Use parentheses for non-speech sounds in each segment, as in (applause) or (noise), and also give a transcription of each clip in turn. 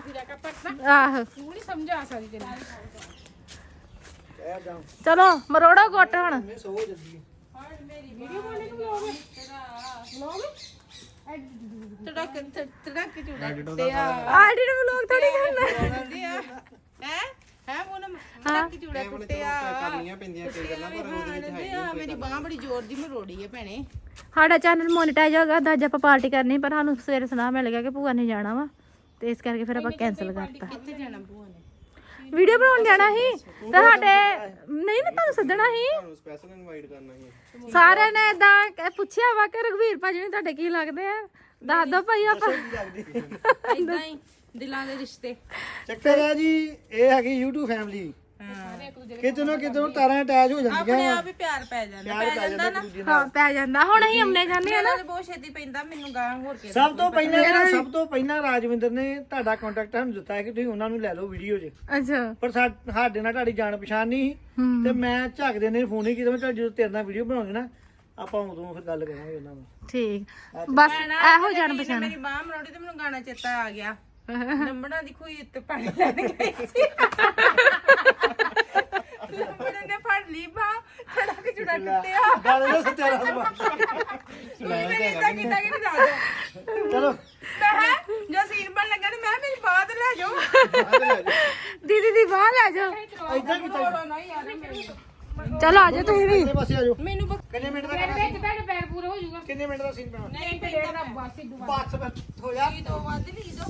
ਫਿਰਿਆ ਕਰ ਪਟਨਾ ਆਹ। ਤੂੰ ਨਹੀਂ ਸਮਝਾ ਸਕਦੀ ਤੈਨੂੰ। ਕਹਿ ਜਾ ਚਲੋ ਮਰੋੜੋ ਗੁੱਟ ਹੁਣ। ਮੈਂ ਸੋ ਜੱਦੀ ਮੇਰੀ ਵੀਡੀਓ ਬਣਾਉਣੀ ਨੂੰ ਬਲੌਗ ਬਲੌਗ ਤੜਕ ਤੜਕ ਚੂੜਾ ਟੁੱਟਿਆ। ਆਈਡੀ ਨੂੰ ਵਲੌਗ ਥੋੜੀ ਕਰਨਾ ਹੈ? ਹੈ ਮੋਨਮ ਤੜਕ ਚੂੜਾ ਟੁੱਟਿਆ। ਕਰਨੀਆਂ ਪੈਂਦੀਆਂ ਕਈ ਗੱਲਾਂ ਪਰ ਉਹਦੇ ਵਿੱਚ ਹੈ ਆ ਮੇਰੀ ਬਾਹ ਬੜੀ ਜ਼ੋਰ ਦੀ ਮਰੋੜੀ ਹੈ ਭੈਣੇ। ਸਾਡਾ ਚੈਨਲ ਮੋਨੇਟਾਈਜ਼ ਹੋ ਗਿਆ ਤਾਂ ਅੱਜ ਆਪਾਂ ਪਾਰਟੀ ਕਰਨੀ ਪਰ ਸਾਨੂੰ ਸਵੇਰੇ ਸੁਣਾ ਮਿਲ ਗਿਆ ਕਿ ਭੂਆ ਨੇ ਜਾਣਾ ਵਾ। ਤੇ ਇਸ ਕਰਕੇ ਫਿਰ ਆਪਾਂ ਕੈਨਸਲ ਕਰਤਾ। ਕਿੱਥੇ ਜਾਣਾ ਭੂਆ ਨੇ? ਵੀਡੀਓ ਬਣਾਉਣ ਜਾਣਾ ਸੀ? ਤੇ ਸਾਡੇ ਨਹੀਂ ਨਾ ਤੁਹਾਨੂੰ ਸੱਦਣਾ ਸੀ। ਤੁਹਾਨੂੰ ਸਪੈਸ਼ਲ ਇਨਵਾਈਟ ਕਰਨਾ ਸੀ। ਸਾਰਿਆਂ ਨੇ ਇਦਾਂ ਪੁੱਛਿਆ ਵਾ ਕਿ ਰਘਵੀਰ ਭਾਜੀ ਨੂੰ ਤੁਹਾਡੇ ਕੀ ਲੱਗਦੇ ਆ? ਦੱਸ ਦੋ ਭਾਈ ਆਪਾਂ। ਇਦਾਂ ਹੀ ਦਿਲਾਂ ਦੇ ਰਿਸ਼ਤੇ। ਚੱਕਰ ਹੈ ਜੀ ਇਹ ਹੈਗੀ YouTube ਫੈਮਿਲੀ ਕਿਤੇ ਨਾ ਕਿਤੇ ਨੂੰ ਤਾਰਾਂ ਅਟੈਚ ਹੋ ਜਾਂਦੀਆਂ ਆਪਣੇ ਆਪ ਹੀ ਪਿਆਰ ਪੈ ਜਾਂਦਾ ਪਿਆਰ ਪੈ ਜਾਂਦਾ ਨਾਲ। ਹਾਂ ਪੈ ਜਾਂਦਾ। ਹੁਣ ਅਸੀਂ ਅੰਮਨੇ ਜਾਂਦੇ ਆ ਨਾ। ਬਹੁਤ ਛੇਤੀ ਪੈਂਦਾ ਮੈਨੂੰ ਗਾਂ ਹੋਰ ਕੇ ਸਭ ਤੋਂ ਪਹਿਲਾਂ ਜਿਹੜਾ ਸਭ ਤੋਂ ਪਹਿਲਾਂ ਰਾਜਵਿੰਦਰ ਨੇ ਤੁਹਾਡਾ ਕੰਟੈਕਟ ਸਾਨੂੰ ਦਿੱਤਾ ਹੈ ਕਿ ਤੁਸੀਂ ਉਹਨਾਂ ਨੂੰ ਲੈ ਲਓ ਵੀਡੀਓ 'ਚ। ਅੱਛਾ। ਪਰ ਸਾ- ਸਾਡੇ ਨਾਲ ਤੁਹਾਡੀ ਜਾਣ ਪਛਾਣ ਨਹੀਂ ਸੀ। ਤੇ ਮੈਂ ਝੱਕਦੇ ਨੇ ਫੋਨ ਹੀ ਕੀਤਾ ਮੈਂ ਚੱਲ ਜਦੋਂ ਤੇਰੇ ਨਾਲ ਵੀਡੀਓ ਬਣਾਉਂਗੇ ਨਾ ਆਪਾਂ ਉਦੋਂ ਫਿਰ ਗੱਲ ਕਰਾਂਗੇ ਉਹਨਾਂ ਨਾਲ। ਠੀਕ। ਬਸ ਇਹੋ ਜਾਣ ਪਛਾਣ। ਮੇਰੀ ਬਾਹ ਮਰੋੜੀ ਤੇ ਮੈਨੂੰ ਗਾਣਾ ਚੇਤਾ ਆ ਗਿਆ। (laughs) ਨੰਬਰਾਂ ਦੀ ਖੂਈ ਉੱਤੇ ਪਾਣੀ ਲੈਣ ਗਈ ਸੀ। ਨੰਬਰਾਂ ਨੇ ਫੜ ਲਈ ਬਾਹ ਛੜਾ ਚੁੜਾ ਟੁੱਟਿਆ। ਗੱਲ ਦਾ ਸੱਚਾ ਰਾਜ ਮੈਂ ਇਦਾਂ ਕੀਤਾ ਕਿ ਨਹੀਂ ਦੱਸ ਚਲੋ। ਮੈਂ ਕਿਹਾ, ਜੋ ਸੀਨ ਬਣ ਲੱਗਾ ਤੇ ਮੈਂ ਕਿਹਾ ਮੇਰੀ ਬਾਹ ਤੇ ਲੈ ਜਾਓ। ਦੀਦੀ ਦੀ ਬਾਹ ਲੈ ਜਾਓ। ਇਦਾਂ ਕੀਤਾ। ਨਹੀਂ ਯਾਰ ਚਲੋ ਆ ਜਾਓ ਤੁਸੀਂ ਵੀ। ਪਾਸੇ ਆ ਜਾਓ? ਮੈਨੂੰ ਬ- ਕਿੰਨੇ ਮਿੰਟ ਦਾ ਕਰਨਾ ਸੀ? ਤੁਹਾਡੇ ਪੈਰ ਪੂਰੇ ਹੋ ਜਾਊਗਾ। ਕਿੰਨੇ ਮਿੰਟ ਦਾ ਸੀਨ ਪੈਣਾ ਨਹੀਂ ਪੈਂਦਾ ਬਸ ਹੀ ਬਸ ਬਸ ਹੋਇਆ। ਦੋ ਵੱਧ ਲਈ ਦੋ।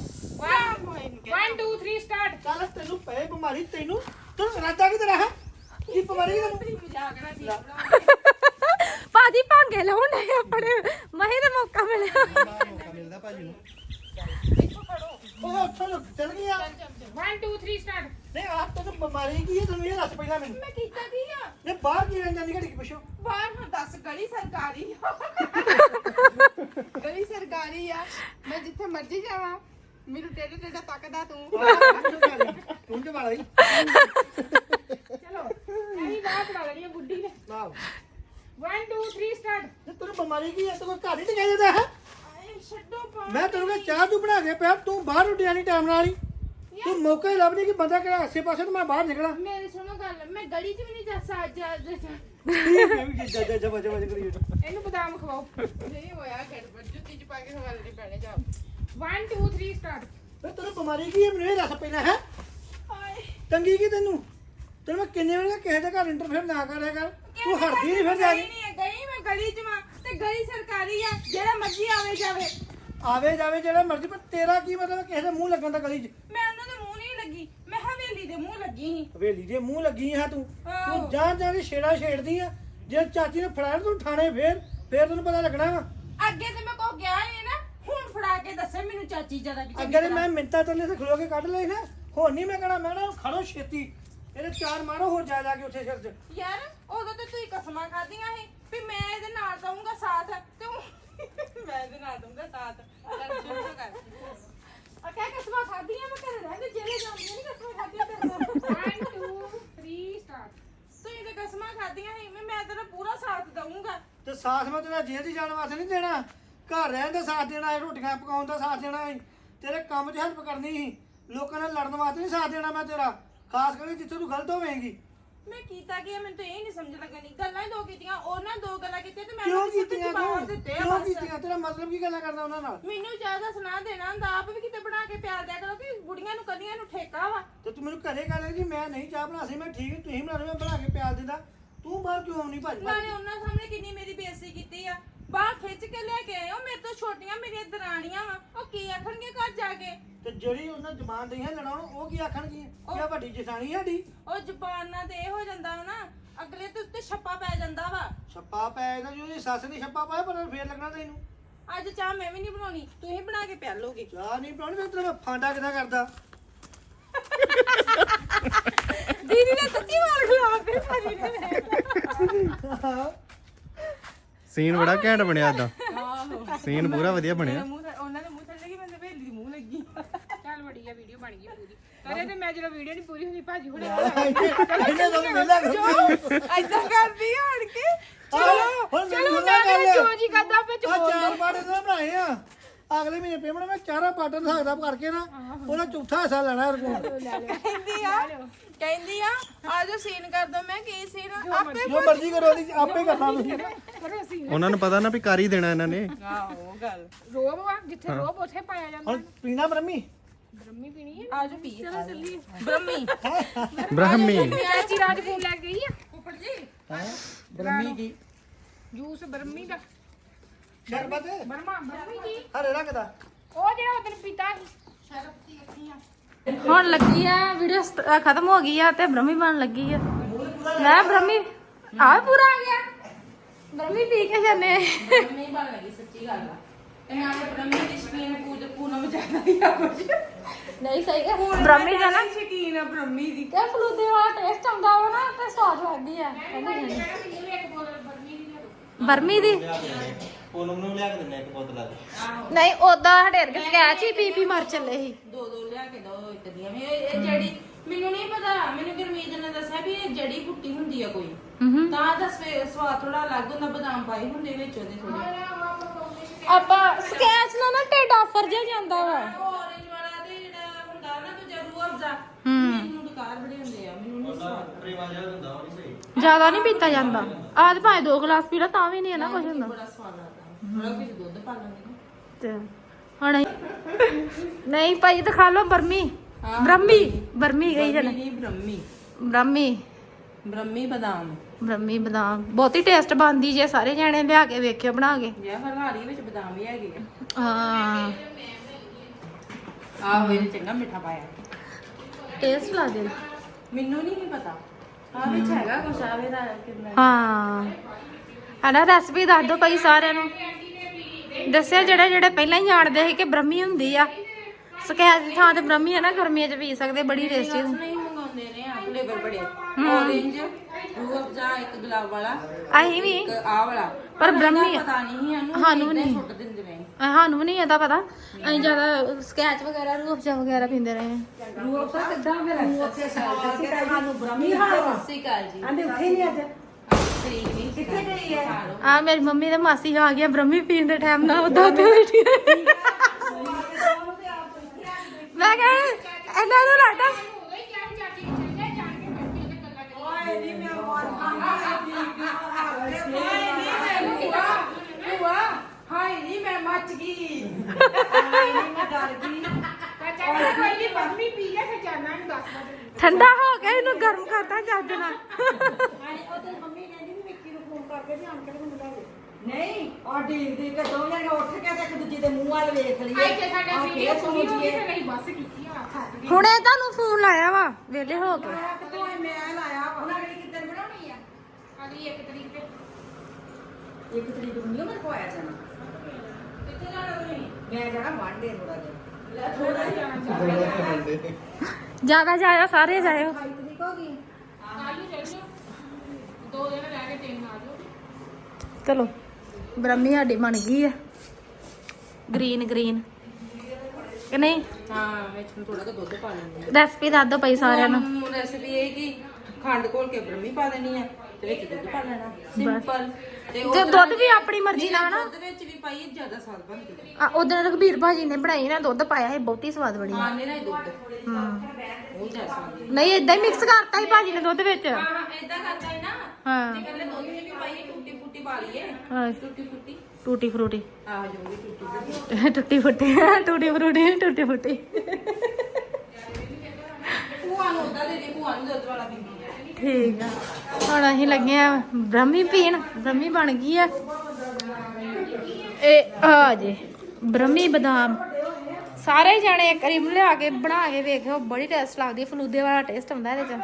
1 2 3 ਸਟਾਰਟ ਚੱਲ ਤੈਨੂੰ ਪਏ ਬਿਮਾਰੀ ਤੈਨੂੰ ਤੂੰ ਰਾਤਾ ਕਿ ਤੇਰਾ ਹੈ? ਕੀ ਬਿਮਾਰੀ ਹੈ ਤੈਨੂੰ? ਮਜ਼ਾਕ ਨਾ ਸੀ ਭਾਜੀ ਭਾਂਗੇ ਲਾਉਣ ਆਪਣੇ। ਮਹੇ ਦਾ ਮੌਕਾ ਮਿਲਿਆ। ਮੌਕਾ ਮਿਲਦਾ ਭਾਜੀ ਨੂੰ। ਉਹ ਚਲੋ ਚੱਲ ਗਿਆ 1 2 3 ਸਟਾਰਟ ਨਹੀਂ ਆ ਤੈਨੂੰ ਬਿਮਾਰੀ ਕੀ ਹੈ ਤੈਨੂੰ ਇਹ ਦੱਸ ਪਹਿਲਾਂ ਮੈਨੂੰ। ਮੈਂ ਕੀ ਬਾਹਰ ਕੀ ਰਹਿੰਦਾ ਨਹੀਂ ਘੜੀ ਪੁੱਛੋ। ਬਾਹਰ ਹੁਣ 10 ਗਲੀ ਸਰਕਾਰੀ। ਆ ਗਲੀ ਸਰਕਾਰੀ ਆ। ਮੈਂ ਜਿੱਥੇ ਮਰਜ਼ੀ ਜਾਵਾਂ। ਮੈਨੂੰ ਟੇਢਾ ਟੇਢਾ ਤੱਕਦਾ ਤੂੰ। ਤੂੰ ਤੇ ਵਾਲਾ ਹੀ ਚਲੋ ਐਹੀ ਬਾਹਰ ਪੜਾ ਲੈਣੀ ਆ ਬੁੱਢੀ ਨੇ। ਨਾ 1 2 3 ਸਟਾਰਟ ਤੇ ਤੈਨੂੰ ਬਿਮਾਰੀ ਕੀ ਹੈ ਤੂੰ ਕੋਈ ਘਰ ਹੀ ਟਿਕਾਈ ਜਾਂਦਾ ਹੈ। ਆਏ ਛੱਡੋ ਪਾ ਮੈਂ ਤੈਨੂੰ ਕਿਹਾ ਚਾਹ ਤੂੰ ਬਣਾ ਕੇ ਪਿਆ। ਤੂੰ ਬਾਹਰ ਉੱਡਿਆ ਨਹੀਂ ਟਾਈਮ ਨਾਲ ਹੀ। ਤੂੰ ਮੌਕਾ ਹੀ ਲੱਭਦੀ ਕਿ ਬੰਦਾ ਕਿਹੜਾ ਆਸੇ ਪਾਸੇ ਤੇ ਮੈਂ ਬਾਹਰ ਨਿਕਲਾਂ। ਮੇਰੀ ਸੁਣੋ ਗੱਲ ਮੈਂ ਗਲੀ 'ਚ ਵੀ ਨਹੀਂ ਜਾ ਸਕਦਾ ਠੀਕ ਹੈ ਵੀ ਜੱਜ ਜੱਜ ਵਜ ਵਜ ਕਰੀ ਇਹਨੂੰ ਬਦਾਮ ਖਵਾਓ। ਨਹੀਂ ਹੋਇਆ ਗੜਬੜ ਜੁੱਤੀ 'ਚ ਪਾ ਕੇ ਹਵਾਲੇ ਨਹੀਂ ਪੈਣੇ ਜਾ 1 2 3 ਸਟਾਰਟ ਤੇ ਤੈਨੂੰ ਬਿਮਾਰੀ ਕੀ ਹੈ? ਮੈਨੂੰ ਇਹ ਦੱਸ ਪਹਿਲਾਂ ਹੈ? ਆਏ ਤੰਗੀ ਕੀ ਤੈਨੂੰ? ਤੈਨੂੰ ਮੈਂ ਕਿੰਨੇ ਵਾਰ ਕਿਹਾ ਕਿਸੇ ਦੇ ਘਰ ਇੰਟਰਫੇਅਰ ਨਾ ਕਰਿਆ ਕਰ ਤੂੰ ਹਟਦੀ ਨਹੀਂ ਫਿਰ ਜਾ ਗਈ ਕੇ ਨਹੀਂ ਹੈ, ਗਈ ਮੈਂ ਗਲੀ 'ਚ ਵਾਂ ਤੇ ਗਲੀ ਸਰਕਾਰੀ ਆ ਜਿਹੜਾ ਮਰਜ਼ੀ ਆਵੇ ਜਾਵੇ। ਆਵੇ ਜਾਵੇ ਜਿਹੜਾ ਮਰਜ਼ੀ ਪਰ ਤੇਰਾ ਕੀ ਮਤਲਬ ਕਿਸੇ ਦੇ ਮੂੰਹ ਲੱਗਣ ਦਾ ਗਲੀ 'ਚ? ਮੈਂ ਉਹਨਾਂ ਦੇ ਮੂੰਹ ਨਹੀਂ ਲੱਗੀ ਮੈਂ ਹਵੇਲੀ ਦੇ ਮੂੰਹ ਲੱਗੀ ਸੀ। ਹਵੇਲੀ ਦੇ ਮੂੰਹ ਲੱਗੀ ਹੈ ਤੂੰ? ਆਹੋ। ਤੂੰ ਜਾਂ ਜਾਂ ਕੇ ਛੇੜਾ ਛੇੜਦੀ ਆ। ਜੇ ਚਾਚੀ ਨੇ ਫੜਾਇਆ ਤੂੰ ਥਾਣੇ ਫੇਰ ਫੇਰ ਤੈਨੂੰ ਪਤਾ ਲੱਗਣਾ ਵਾ। ਅੱਗੇ ਤੇ ਮੈਂ ਕੋ ਗਿਆ ਨਹੀਂ ਨਾ ਹੁਣ ਫੜਾ ਕੇ ਦੱਸੇ ਮੈਨੂੰ ਚਾਚੀ ਜ਼ਿਆਦਾ ਕਿ ਅੱਗੇ ਤੇ ਮੈਂ ਮਿੰਤਾ ਤਰਲੇ ਤੇ ਖਲੋ ਕੇ ਕੱਢ ਲਈ ਨਾ। ਹੁਣ ਨਹੀਂ ਮੈਂ ਕਹਣਾ ਮੈਂ ਨਾ ਖੜੋ ਛੇਤੀ। ਇਹਦੇ ਚਾਰ ਮਾਰੋ ਹੋਰ ਜਾ ਜਾ ਕੇ ਉੱਥੇ ਸਿਰ 'ਚ ਯਾਰ ਉਦੋਂ ਤੇ ਤੁਸੀਂ ਕਸਮਾਂ ਖਾਧੀਆਂ ਸੀ ਵੀ ਮੈਂ ਇਹਦੇ ਨਾਲ ਦਊਂਗਾ ਸਾਥ ਤੇ ਹੁਣ ਮੈਂ ਇਹਦੇ ਨਾਲ ਦਊਂਗਾ ਸਾਥ ਸ਼ੁਰੂ ਤੋਂ ਕਰ ਆ ਕਹਿ ਕਸਮਾਂ ਖਾਧੀਆਂ ਮੈਂ ਘਰੇ ਰਹਿੰਦੇ ਜੇਲੇ ਜਾਂਦੀਆਂ ਨਹੀਂ ਕਸਮਾਂ ਖਾਧੀਆਂ ਤੇਰੇ ਨਾਲ 1 2 3 ਸਟਾਰਟ ਤੁਸੀਂ ਤੇ ਕਸਮਾਂ ਖਾਧੀਆਂ ਸੀ ਵੀ ਮੈਂ ਤੇਰਾ ਪੂਰਾ ਸਾਥ ਦਊਂਗਾ ਤੇ ਸਾਥ ਮੈਂ ਤੇਰਾ ਜੇਲ੍ਹ 'ਚ ਜਾਣ ਵਾਸਤੇ ਨਹੀਂ ਦੇਣਾ। ਘਰ ਰਹਿਣ ਦਾ ਸਾਥ ਦੇਣਾ ਹੈ ਰੋਟੀਆਂ ਪਕਾਉਣ ਦਾ ਸਾਥ ਦੇਣਾ ਹੈ। ਤੇਰੇ ਕੰਮ 'ਚ ਹੈਲਪ ਕਰਨੀ ਸੀ। ਲੋਕਾਂ ਨਾਲ ਲੜਨ ਵਾਸਤੇ ਨਹੀਂ ਸਾਥ ਦੇਣਾ ਮੈਂ ਤੇਰਾ। ਖਾਸ ਕਰਕੇ ਜਿੱਥੇ ਤੂੰ ਗਲਤ ਹੋਵੇਂਗੀ। ਮੈਂ ਕੀਤਾ ਕੀ ਮੈਨੂੰ ਤਾਂ ਇਹ ਨਹੀਂ ਸਮਝ ਲੱਗਣੀ ਗੱਲਾਂ ਹੀ ਦੋ ਕੀਤੀਆਂ ਉਹਨਾਂ ਦੋ ਗੱਲਾਂ ਕੀਤੀਆਂ ਤੇ ਮੈਂ ਕਿਉਂ ਕੀਤੀਆਂ ਤੂੰ? ਦਿੱਤੇ ਆ ਕਿਉਂ ਬਸ। ਕੀਤੀਆਂ? ਤੇਰਾ ਮਤਲਬ ਕੀ ਗੱਲਾਂ ਕਰਦਾ ਉਹਨਾਂ ਨਾਲ? ਮੈਨੂੰ ਜ਼ਿਆਦਾ ਸੁਣਾ ਦੇਣਾ ਹੁੰਦਾ। ਆਪ ਵੀ ਕਿਤੇ ਬਣਾ ਕੇ ਪਿਆਰ ਦਿਆ ਕਰੋ ਕਿ ਬੁੜੀਆਂ ਨੂੰ ਕਦੀਆਂ ਨੂੰ ਠੇਕਾ ਵਾ। ਤੇ ਤੂੰ ਮੈਨੂੰ ਘਰੇ ਕਹਿ ਜੀ ਮੈਂ ਨਹੀਂ ਚਾਹ ਬਣਾ ਸੀ ਮੈਂ ਠੀਕ ਹੈ, ਤੁਸੀਂ ਬਣਾ ਲਓ ਮੈਂ ਬਣਾ ਕੇ ਪਿਆਲ ਦਿੰਦਾ। ਬਾਹਰ ਕਿਉਂ ਨਹੀਂ ਭੱਜ ਨਾਲੇ ਉਹਨਾਂ ਸਾਹਮਣੇ ਕਿੰਨੀ ਮੇਰੀ ਬੇਇੱਜ਼ਤੀ ਕੀਤੀ ਆ। ਬਾਹਰ ਖਿੱਚ ਕੇ ਲੈ ਕੇ ਆਏ ਉਹ ਮੇਰੇ ਤੋਂ ਛੋਟੀਆਂ ਮੇਰੀਆਂ ਦਰਾਣੀਆਂ ਵਾ। ਉਹ ਕੀ ਆਖਣਗੇ ਘਰ ਜਾ ਕੇ? ਤੇ ਜਿਹੜੀ ਉਹਨਾਂ ਜ਼ਬਾਨ ਦਈਆਂ ਲੜਾਉਣ ਉਹ ਕੀ ਆਖਣਗੀ ਕੀ ਵੱਡੀ ਜਠਾਣੀ ਸਾਡੀ? ਉਹ ਜ਼ੁਬਾਨ ਨਾਲ ਤੇ ਇਹ ਹੋ ਜਾਂਦਾ ਵਾ ਨਾ ਅਗਲੇ ਤੇ ਉੱਤੇ ਛੱਪਾ ਪੈ ਜਾਂਦਾ ਵਾ। ਛੱਪਾ ਪੈ ਇਹਦਾ ਜੀ ਉਹਦੀ ਸੱਸ ਨੇ ਛੱਪਾ ਪਾਇਆ ਪਰ ਫੇਰ ਲੱਗਣਾ ਤੈਨੂੰ। ਅੱਜ ਚਾਹ ਮੈਂ ਵੀ ਨਹੀਂ ਬਣਾਉਣੀ ਤੁਸੀਂ ਬਣਾ ਕੇ ਪਿਆ ਲੋਗੇ ਚਾਹ ਨਹੀਂ ਪਾਉਣੀ ਮੈਂ ਤੇਰਾ ਫਾਂਡਾ ਕਿਦਾਂ ਕਰਦਾ? ਦੀਦੀ ਨੇ ਸੱਚੀ ਮਾਰ ਖਿਲਾਫ ਦੇ ਭਾਜੀ ਨੇ। ਸੀਨ ਬੜਾ ਘੈਂਟ ਬਣਿਆ ਏਦਾਂ। ਆਹੋ। ਸੀਨ ਪੂਰਾ ਵਧੀਆ ਬਣਿਆ। ਮੂੰਹ ਥੱਲੇ- ਉਹਨਾਂ ਦੇ ਮੂੰਹ ਥੱਲੇ ਲੱਗੀ ਮੈਂ ਤੇ ਭੇਲੀ ਦੀ ਮੂੰਹ ਲੱਗੀ। ਚੱਲ ਬੜੀ ਆ ਵੀਡੀਓ ਬਣ ਗਈ ਪੂਰੀ। ਕਰੇ ਤੇ ਮੈਂ ਜਦੋਂ ਵੀਡੀਓ ਨਹੀਂ ਪੂਰੀ ਹੁੰਦੀ ਭਾਜੀ ਹੁਣੇ ਇਹਨੇ ਤਾਂ ਮੇਲਾ ਕਰਦੀ ਐਦਾਂ ਕਰਦੀ ਆ ਹੜ ਕੇ। ਚਲੋ ਹੁਣ ਚਲੋ ਮੈਨੂੰ ਮੈਂ ਗੱਲ ਜੋ ਜੀ ਕਰਦਾ ਵਿੱਚ ਆ ਚਾਰ ਪਾੜੇ ਤਾਂ ਬਣਾਏ ਆ। ਅਗਲੇ ਮਹੀਨੇ ਪੇਮੈਂਟ ਮੈਂ ਚਾਰਾ ਪਾਟਨ ਕਿਤਾਬ ਕਰਕੇ ਨਾ ਉਹਦਾ ਚੌਥਾ ਹਿੱਸਾ ਲੈਣਾ ਰੁਪਏ ਕਹਿੰਦੀ ਆ ਕਹਿੰਦੀ ਆ ਆਜੋ ਸੀਨ ਕਰ ਦੋ ਮੈਂ ਕੀ ਸੀਨ ਆਪੇ ਜੋ ਮਰਜ਼ੀ ਕਰੋ ਉਹਦੀ ਆਪੇ ਕਰਨਾ ਤੁਸੀਂ। ਉਹਨਾਂ ਨੂੰ ਪਤਾ ਨਾ ਵੀ ਕਰ ਹੀ ਦੇਣਾ ਇਹਨਾਂ ਨੇ। ਆਹੋ ਗੱਲ। ਰੋਬ ਵਾ ਜਿੱਥੇ ਰੋਬ ਉੱਥੇ ਪਾਇਆ ਜਾਂਦਾ। ਹੁਣ ਪੀਣਾ ਬ੍ਰਹਮੀ? ਬ੍ਰਹਮੀ ਪੀਣੀ ਹੈ ਆਜੋ ਪੀ। ਚਲੋ ਚੱਲੀਏ। ਬ੍ਰਹਮੀ। ਬ੍ਰਹਮੀ। ਚਾਚੀ ਰਾਜ ਫੋਨ ਲੈ ਗਈ ਆ। ਫੁੱਫੜ ਜੀ। ਬ੍ਰਹਮੀ ਕੀ? ਜੂਸ ਬ੍ਰਹਮੀ ਦਾ। ਸ਼ਰਬਤ? ਬਰਮਾ ਬ੍ਰਹਮੀ ਕੀ ਹਰੇ ਰੰਗ ਦਾ? ਉਹ ਜਿਹੜਾ ਉਦੋਂ ਪੀਤਾ ਸੀ। ਹੁਣ ਲੱਗੀ ਆ ਵੀਡੀਓ ਖਤਮ ਹੋ ਗਈ ਆ ਤੇ ਬ੍ਰਹਮੀ ਬਣ ਲੱਗੀ ਆ। ਮੈਂ ਬ੍ਰਹਮੀ ਆ ਪੂਰਾ ਆ ਗਿਆ। ਬ੍ਰਹਮੀ ਪੀ ਕੇ ਜਾਨੇ ਬ੍ਰਹਮੀ ਬਣ ਲੱਗੀ ਸੱਚੀ ਗੱਲ ਆ। ਤੇ ਨਾਲੇ ਬ੍ਰਹਮੀ ਦੀ ਸ਼ਕੀਨ ਪੂਜ ਪੂਨਮ ਜ਼ਿਆਦਾ ਹੀ ਆ ਕੁਝ ਨਹੀਂ ਸਹੀ ਹੈ ਬ੍ਰਹਮੀ ਦਾ ਨਾ ਸ਼ਕੀਨ ਆ ਬ੍ਰਹਮੀ ਦੀ। ਤੇ ਫਲੂਦੇ ਵਾਲਾ ਟੇਸਟ ਆਉਂਦਾ ਵਾ ਨਾ ਤੇ ਸਵਾਦ ਲੱਗਦੀ ਆ। ਕਹਿੰਦੀ ਜਾਂਦੀ। ਮੈਨੂੰ ਇੱਕ ਬੋਤਲ ਬਰਮੀ ਦੀ ਲਿਆ ਦਿਓ। ਬਰਮੀ ਦੀ? ਪੂਨਮ ਨੂੰ ਲਿਆ ਕੇ ਦਿੰਨੇ ਇੱਕ ਬੋਤਲ ਨਹੀਂ ਉਦਾਂ ਹਟੇਰ ਕੇ ਸਕੈਚ ਹੀ ਪੀ ਪੀ ਮਰ ਚੱਲੇ ਸੀ। ਦੋ ਦੋ ਲਿਆ ਕੇ ਦੋ ਇੱਕ ਦੀਆਂ। ਵੀ ਇਹ ਇਹ ਜਿਹੜੀ ਮੈਨੂੰ ਨਹੀਂ ਪਤਾ ਮੈਨੂੰ ਗੁਰਮੀਤ ਨੇ ਦੱਸਿਆ ਵੀ ਇਹ ਜੜੀ ਬੁੱਟੀ ਹੁੰਦੀ ਆ ਕੋਈ। ਹੂੰ ਤਾਂ ਦਾ ਸਵੇ- ਸਵਾਦ ਥੋੜਾ ਅਲੱਗ ਹੁੰਦਾ ਬਦਾਮ ਪਾਏ ਹੁੰਦੇ ਵਿੱਚ ਉਹਦੇ ਥੋੜੇ ਆਪਾਂ ਸਕੈਚ ਨਾਲ ਨਾ ਢਿੱਡ ਆਫਰ ਜਿਹਾ ਜਾਂਦਾ ਵਾ। orange ਵਾਲਾ ਤੇ ਜਿਹੜਾ ਹੁੰਦਾ ਨਾ ਦੂਜਾ ਰੂਹ ਅਫਜ਼ਾ ਮੈਨੂੰ ਬੇਕਾਰ ਬੜੇ ਹੁੰਦੇ ਆ ਮੈਨੂੰ ਨਹੀਂ ਸਵਾਦ ਜ਼ਿਆਦਾ ਨਹੀਂ ਪੀਤਾ ਜਾਂਦਾ। ਆਹ ਤੇ ਭਾਵੇਂ ਦੋ ਗਲਾਸ ਪੀ ਲਾ ਤਾਂ ਵੀ ਨਹੀਂ ਹੈ ਨਾ ਕੁਝ ਹੁੰਦਾ। ਬੜਾ ਸਵਾਦ ਲੱਗਦਾ। ਦੁੱਧ ਪਾ ਤੇ ਹੁਣ ਨਹੀਂ ਭਾਈ ਦਿਖਾ ਲਓ ਬਰਮੀ। ਬ੍ਰਹਮੀ ਬਰਮੀ ਗਈ ਜਨ ਨਹੀਂ ਬ੍ਰਹਮੀ ਬ੍ਰਹਮੀ ਬ੍ਰਹਮੀ ਬਦਾਮ। ਬ੍ਰਹਮੀ ਬਦਾਮ। ਬਹੁਤੀ ਟੇਸਟ ਬਣਦੀ ਜੇ ਸਾਰੇ ਜਾਣੇ ਲਿਆ ਕੇ ਵੇਖਿਓ ਬਣਾ ਕੇ। ਜੇ ਹਲਹਾਰੀ ਵਿੱਚ ਬਦਾਮ ਵੀ ਹੈਗੇ ਆ। ਹਾਂ। ਆਹੋ ਇਹਨੇ ਚੰਗਾ ਮਿੱਠਾ ਪਾਇਆ। ਟੇਸਟ ਲੱਗਦੇ ਮੈਨੂੰ ਨਹੀਂ ਪਤਾ। ਆ ਵਿੱਚ ਹੈਗਾ ਕੁਛ ਆਵੇ ਦਾ ਕਿੰਨਾ। ਹਾਂ। ਹਨਾ ਰੈਸਪੀ ਦੱਸ ਦਿਓ ਭਾਈ ਸਾਰਿਆਂ ਨੂੰ। ਦੱਸਿਆ ਜਿਹੜੇ ਜਿਹੜੇ ਪਹਿਲਾਂ ਹੀ ਜਾਣਦੇ ਸੀ ਕਿ ਬ੍ਰਹਮੀ ਹੁੰਦੀ ਆ। ਸਕੈਚ ਦੀ ਥਾਂ ਤੇ ਬ੍ਰਹਮੀ ਹੈ ਨਾ ਗਰਮੀਆਂ 'ਚ ਪੀ ਸਕਦੇ ਬੜੀ ਟੇਸਟੀ ਹੁੰਦੀ। ਨਹੀਂ ਮੰਗਾਉਂਦੇ ਨੇ ਆ ਫਲੇਵਰ ਬੜੇ। orange ਰੂਹ ਅਫਜ਼ਾ ਇੱਕ ਗੁਲਾਬ ਵਾਲਾ ਅਸੀਂ ਵੀ। ਇੱਕ ਆ ਵਾਲਾ। ਪਰ ਇਹਦਾ ਬ੍ਰਹਮੀ ਪਤਾ ਨਹੀਂ ਸਾਨੂੰ ਸਾਨੂੰ ਹੀ ਨਹੀਂ। ਸੁੱਟ ਦਿੰਦੇ ਨੇ। ਅਹ ਸਾਨੂੰ ਵੀ ਨਹੀਂ ਇਹਦਾ ਪਤਾ। ਅਸੀਂ ਜ਼ਿਆਦਾ ਸਕੈਚ ਵਗੈਰਾ ਰੂਹ ਅਫਜ਼ਾ ਵਗੈਰਾ ਪੀਂਦੇ ਰਹੇ ਸਸੀ ਕਾਲ ਜੀ ਆਂਦੇ ਉੱਥੇ ਨਹੀਂ ਅੱਜ। ਨਹੀਂ ਕਿੱਥੇ ਗਈ ਹੈ? ਆ ਮੇਰੀ ਮੰਮੀ ਤੇ ਮਾਸੀ ਆ ਗਿਆ ਬ੍ਰਹਮੀ ਪੀਣ ਦੇ ਟਾਈਮ ਨਾਲ ਉਦਾਂ ਉੱਥੇ ਬੈਠੀ। ਮੈਂ ਕਿਹਾ ਇਹਨਾਂ ਨੂੰ ਲੱਗਦਾ ਉਦੋਂ ਹੀ ਕਿਹਾ ਸੀ ਚਾਚੀ ਨੂੰ ਚੱਲ ਜਾ ਜਾਣ ਕੇ ਬੈਠੀ ਉਹਦੇ ਗੱਲਾਂ ਕਰੀ ਹਾਏ ਨਹੀਂ ਮੈਂ ਮੱਚ ਗਈ। ਚਾਚਾ ਕਹਿੰਦਾ ਕੋਈ ਨਹੀਂ ਬਰਮੀ ਪੀ ਲੈ ਫਿਰ ਜਾਣਾ ਨਹੀਂ ਦੱਸ ਠੰਡਾ ਹੋ ਗਿਆ ਇਹਨੂੰ ਗਰਮ ਕਰਤਾ ਜੱਜ ਨਾਲ। ਨਹੀਂ ਆ ਡੀਕ ਦੀ ਕੇ ਦੋਵੇਂ ਨੇ ਉੱਠ ਕੇ ਤੇ ਇੱਕ ਦੂਜੇ ਦੇ ਮੂੰਹ ਵੱਲ ਵੇਖ ਲਈਏ। ਇੱਥੇ ਸਾਡੇ ਵੀਡੀਓ ਫੇਰ ਸੁਣੀ ਹੋ ਗਈ ਸੋਚੀਏ ਫਿਰ ਅਸੀਂ ਬੱਸ ਕੀਤੀ ਆ ਥੱਕ ਗਏ ਹੁਣੇ ਤੁਹਾਨੂੰ ਫੋਨ ਲਾਇਆ ਵਾ ਵੇਲੇ ਹੋ ਕੇ। ਕਿਤੋਂ ਮੈਂ ਲਾਇਆ ਵਾ। ਉਹਨਾਂ ਨੇ ਕਿੱਦਣ ਬਣਾਉਣੀ ਆ? ਅਗਲੀ ਇੱਕ ਤਰੀਕ ਤੇ। ਇੱਕ ਤਰੀਕ ਨੂੰ ਨਹੀਂ ਉਹਨਾਂ ਕੋ ਆਇਆ ਜਾਣਾ। ਕਿੱਥੇ ਜਾਣਾ ਤੁਸੀਂ? ਮੈਂ ਜਾਣਾ ਵਾਂਡੇ ਥੋੜਾ ਜਿਹਾ। ਥੋੜਾ ਜ਼ਿਆਦਾ ਜਾਇਓ ਸਾਰੇ ਜਾਇਓ। 28 ਤਰੀਕ ਹੋ ਗਈ। ਕੱਲ ਨੂੰ ਚੱਲ ਜਾਓ ਦੋ ਦਿਨ ਰਹਿ ਕੇ ਤਿੰਨ ਆ ਜਾਓ। ਚਲੋ। ਬ੍ਰਹਮੀ ਸਾਡੀ ਬਣ ਗਈ ਆ। ਗ੍ਰੀਨ ਗ੍ਰੀਨ ਕਿ ਨਹੀਂ? ਹਾਂ ਵਿੱਚ ਨੂੰ ਥੋੜਾ ਜਿਹਾ ਦੁੱਧ ਪਾ ਲੈਂਦੇ ਰੈਸਪੀ ਦੱਸ ਦਿਓ ਭਾਈ ਸਾਰਿਆਂ ਨੂੰ। ਰੈਸਿਪੀ ਇਹ ਕਿ ਖੰਡ ਘੋਲ ਕੇ ਬ੍ਰਹਮੀ ਪਾ ਦੇਣੀ ਆ। ਤੇ ਵਿੱਚ ਦੁੱਧ ਪਾ ਲੈਣਾ। ਸਿੰਪਲ ਤੇ ਜੇ ਦੁੱਧ ਵੀ ਆਪਣੀ ਮਰਜ਼ੀ ਨਾਲ ਨਾ। ਦੁੱਧ ਵਿੱਚ ਵੀ ਪਾਈਏ ਜ਼ਿਆਦਾ ਸਵਾਦ ਬਣਦੀ ਹੈ। ਆ ਉਦੋਂ ਰਘਬੀਰ ਭਾਜੀ ਨੇ ਬਣਾਈ ਨਾ ਦੁੱਧ ਪਾਇਆ ਸੀ ਬਹੁਤੀ ਸਵਾਦ ਬਣੀ। ਹਾਂ ਇਹ ਦੁੱਧ। ਉਹ ਜ਼ਿਆਦਾ ਸਵਾਦ ਹੈ। ਨਹੀਂ ਇਦਾਂ ਹੀ ਮਿਕਸ ਕਰਤਾ ਸੀ ਭਾਜੀ ਨੇ ਦੁੱਧ ਵਿੱਚ। ਹਾਂ ਹਾਂ ਇਦਾਂ ਕਰਦਾ ਹੈ ਨਾ। ਹਾਂ। ਤੇ ਕਹਿੰਦੇ ਦੁੱਧ ਵਿੱਚ ਵੀ ਪਾਈਏ ਟੁੱਟੀ ਫੁੱਟੀ ਪਾ ਲਈਏ। ਹਾਂ, ਟੁੱਟੀ ਫੁੱਟੀ। ਟੂਟੀ ਫਰੂਟੀ। ਟੁੱਟੀ ਫੁੱਟੀ। (laughs) ਟੁੱਟੀ ਫੁੱਟੀ ਟੂਟੀ ਫਰੂਟੀ ਟੁੱਟੀ ਫੁੱਟੀ। ਭੂਆ ਨੂੰ ਉਦਾਂ ਦੇ ਦੇ ਭੂਆ ਨੂੰ ਦੁੱਧ ਵਾਲਾ ਪੀਂਦੀ ਹੈ। ਠੀਕ ਆ। ਹੁਣ ਅਸੀਂ ਲੱਗੇ ਆ ਬ੍ਰਹਮੀ ਪੀਣ ਬ੍ਰਹਮੀ ਬਣ ਗਈ ਆ। ਇਹ ਆ ਜੇ, ਬ੍ਰਹਮੀ ਬਦਾਮ। ਸਾਰੇ ਜਾਣੇ ਇੱਕ ਵਾਰੀ ਲਿਆ ਕੇ ਬਣਾ ਕੇ ਵੇਖਿਓ, ਬੜੀ ਟੇਸਟ ਲੱਗਦੀ ਫਲੂਦੇ ਵਾਲਾ ਟੇਸਟ ਹੁੰਦਾ ਇਹਦੇ ਚ।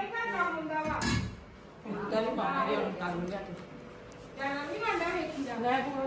ਦੁੱਧ ਵੀ ਪਾਵਾਂਗੇ ਹੁਣ ਕੱਲ ਨੂੰ ਜਾ ਕੇ ਜਾਣਾ ਜਾ ਲੈ ਭੂਆ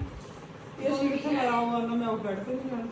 ਇਹ ਅਸੀਂ ਕਿੱਥੇ ਲੜਾਉਂਗਾ ਨਾ ਮੈਂ ਉਹ ਬੈਠ ਤੇ ਨਹੀਂ ਜਾਣਾ